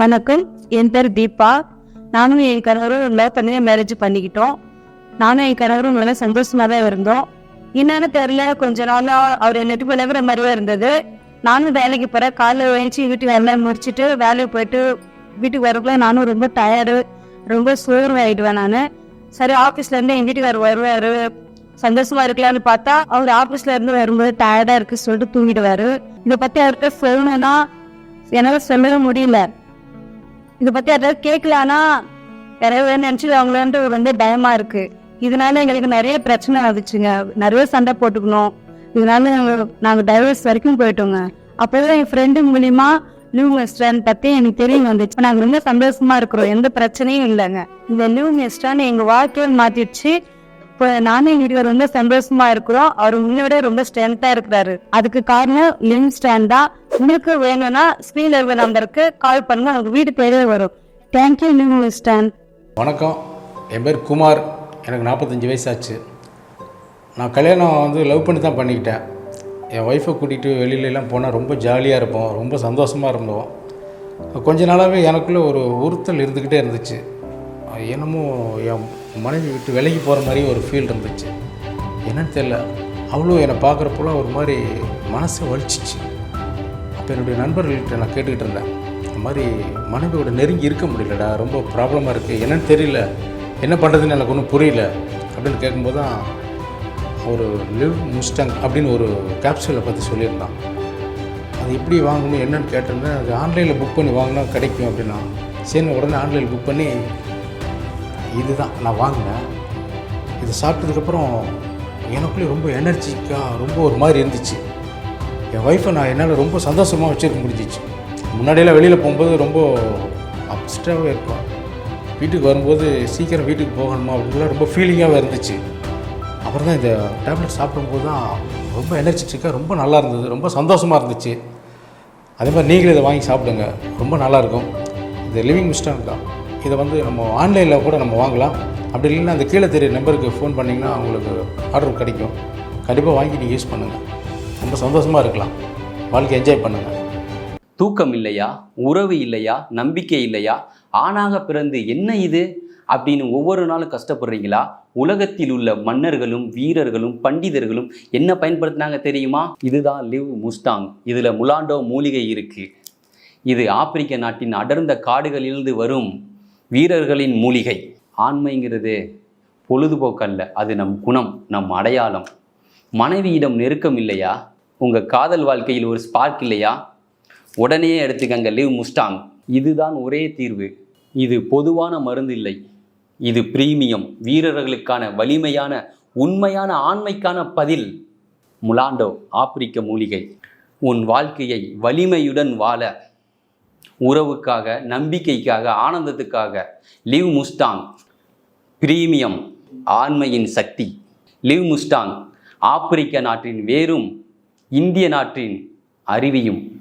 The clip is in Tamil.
வணக்கம். என் பேர் தீபா. நானும் என் கணவரும் லவ் மேரேஜ் பண்ணிக்கிட்டோம். நானும் என் கணவரும் நல்லா சந்தோஷமா தான் இருந்தோம். என்னன்னு தெரியல கொஞ்ச நாளா அவர் என்னட்டு விளங்குற மாதிரியே இருந்தது. நானும் வேலைக்கு போறேன். காலைல எழுச்சி வீட்டுக்கு வேலை முடிச்சிட்டு வேலைக்கு போயிட்டு வீட்டுக்கு வரக்குள்ள நானும் ரொம்ப டயர்டு ரொம்ப சோர்வாயிடுவேன் நான். சரி ஆஃபீஸ்ல இருந்து என் வீட்டுக்கு வருவாரு. சந்தோஷமா இருக்கலாம்னு பார்த்தா அவர் ஆஃபீஸ்ல இருந்து வரும்போது டயர்டா இருக்கு சொல்லிட்டு தூங்கிடுவாரு. இதை பத்தி அவர்கிட்ட சொல்லணும்னா என்னால சொல்லவே முடியல. இதை பத்தி யாராவது கேட்கலான்னா யாராவது நினைச்சு அவங்களான்ட்டு ரொம்ப பயமா இருக்கு. இதனால எங்களுக்கு நிறைய பிரச்சனை வந்துச்சுங்க நிறைய சண்டை போட்டுக்கணும். இதனால நாங்க- டைவர்ஸ் வரைக்கும் போயிட்டோங்க. அப்பதான் என் ஃப்ரெண்டு மூலியமா நியூ வெஸ்டர்ன் பத்தி எனக்கு தெரிய வந்துச்சு. நாங்க ரொம்ப சந்தோஷமா இருக்கிறோம். எந்த பிரச்சனையும் இல்லைங்க. இந்த நியூ வெஸ்டர்ன் எங்க வாழ்க்கையை மாத்திடுச்சு. இப்போ நானும் எங்க வீட்டுக்காரர் ரொம்ப சந்தோஷமா இருக்கிறோம். அவர் முன்னோட ரொம்ப ஸ்ட்ரென்த்தா இருக்கிறாரு. அதுக்கு காரணம் லிம் ஸ்டாண்ட் தான். உங்களுக்கு வேணும்னா ஸ்கிரீன்ல இருக்கிற நம்பருக்கு கால் பண்ணுங்க. உங்களுக்கு வீடு தேவை வரும். தேங்க்யூ லிம் ஸ்டாண்ட் வணக்கம். என் பேர் குமார். எனக்கு நாற்பத்தஞ்சு வயசாச்சு. நான் கல்யாணம் வந்து லவ் பண்ணி தான் பண்ணிக்கிட்டேன். என் ஒய்ஃபை கூட்டிகிட்டு வெளியிலலாம் போனால் ரொம்ப ஜாலியாக இருப்போம். ரொம்ப சந்தோஷமாக இருந்தோம். கொஞ்ச நாளாகவே எனக்குள்ளே ஒரு உறுத்தல் இருந்துக்கிட்டே இருந்துச்சு. என்னமோ என் மனைவி விட்டு விலகி போகிற மாதிரி ஒரு ஃபீல் இருந்துச்சு. என்னன்னு தெரியல. அவ்வளோ என்னை பார்க்குறப்போலாம் ஒரு மாதிரி மனசை வலிச்சிச்சு. அப்போ என்னுடைய நண்பர்கள்கிட்ட நான் கேட்டுக்கிட்டு இருந்தேன். இந்த மாதிரி மனைவியோட நெருங்கி இருக்க முடியலடா ரொம்ப ப்ராப்ளமாக இருக்குது என்னன்னு தெரியல. என்ன பண்ணுறதுன்னு எனக்கு ஒன்றும் புரியல. அப்படின்னு கேட்கும்போது தான் ஒரு லிவ் முஸ்டங் அப்படின்னு ஒரு கேப்சூலை பற்றி சொல்லியிருந்தான். அது எப்படி வாங்கணும் என்னன்னு கேட்டிருந்தேன். அது ஆன்லைனில் புக் பண்ணி வாங்கினா கிடைக்கும் அப்படின்னா சரி உடனே ஆன்லைனில் புக் பண்ணி இதுதான் நான் வாங்கினேன். இதை சாப்பிட்டதுக்கப்புறம் எனக்குள்ளே ரொம்ப எனர்ஜிக்காக ரொம்ப ஒரு மாதிரி இருந்துச்சு. என் ஒய்ஃபை நான் என்னால் ரொம்ப சந்தோஷமாக வச்சுருக்க முடிஞ்சிச்சு. முன்னாடியெல்லாம் வெளியில் போகும்போது ரொம்ப அப்ஸ்டாகவே இருக்கும் வீட்டுக்கு வரும்போது சீக்கிரம் வீட்டுக்கு போகணுமா அப்படின்லாம் ரொம்ப ஃபீலிங்காகவே இருந்துச்சு. அப்புறம் தான் இந்த டேப்லெட் சாப்பிடும்போது தான் ரொம்ப எனர்ஜெட்டிக்காக ரொம்ப நல்லா இருந்தது ரொம்ப சந்தோஷமாக இருந்துச்சு. அதே மாதிரி நீங்களும் இதை வாங்கி சாப்பிடுங்க ரொம்ப நல்லாயிருக்கும் இந்த லிவிங் மிஸ்டான் தான். இதை வந்து நம்ம ஆன்லைனில் கூட நம்ம வாங்கலாம். அப்படி இல்லைன்னா அந்த கீழே தெரிய நம்பருக்கு ஃபோன் பண்ணிங்கன்னா உங்களுக்கு ஆர்டர் கிடைக்கும். கண்டிப்பாக வாங்கி நீங்கள் யூஸ் பண்ணுங்கள் ரொம்ப சந்தோஷமாக இருக்கலாம். வாழ்க்கை என்ஜாய் பண்ணுங்கள் தூக்கம் இல்லையா? உறவு இல்லையா? நம்பிக்கை இல்லையா? ஆணாக பிறந்து என்ன இது? அப்படின்னு ஒவ்வொரு நாளும் கஷ்டப்படுறீங்களா? உலகத்தில் உள்ள மன்னர்களும் வீரர்களும் பண்டிதர்களும் என்ன பயன்படுத்தினாங்க தெரியுமா? இதுதான் லிவ் முஸ்டாங் இதில் முலாண்டோ மூலிகை இருக்குது இது ஆப்பிரிக்க நாட்டின் அடர்ந்த காடுகளிலிருந்து வரும். வீரர்களின் மூலிகை. ஆண்மைங்கிறது பொழுதுபோக்கல்ல அது நம் குணம் நம் அடையாளம். மனைவியிடம் நெருக்கம் இல்லையா? உங்கள் காதல் வாழ்க்கையில் ஒரு ஸ்பார்க் இல்லையா? உடனே எடுத்துக்கங்க லிவ் முஸ்டாங் இதுதான் ஒரே தீர்வு. இது பொதுவான மருந்து இல்லை. இது பிரீமியம் வீரர்களுக்கான வலிமையான உண்மையான ஆண்மைக்கான பதில். முலாண்டோ ஆப்பிரிக்க மூலிகை. உன் வாழ்க்கையை வலிமையுடன் வாழ உறவுக்காக நம்பிக்கைக்காக ஆனந்தத்துக்காக. லிவ் முஸ்டாங் பிரீமியம் ஆண்மையின் சக்தி. லிவ் முஸ்டாங் ஆப்பிரிக்க நாட்டின் வேரும் இந்திய நாட்டின் அருவியும்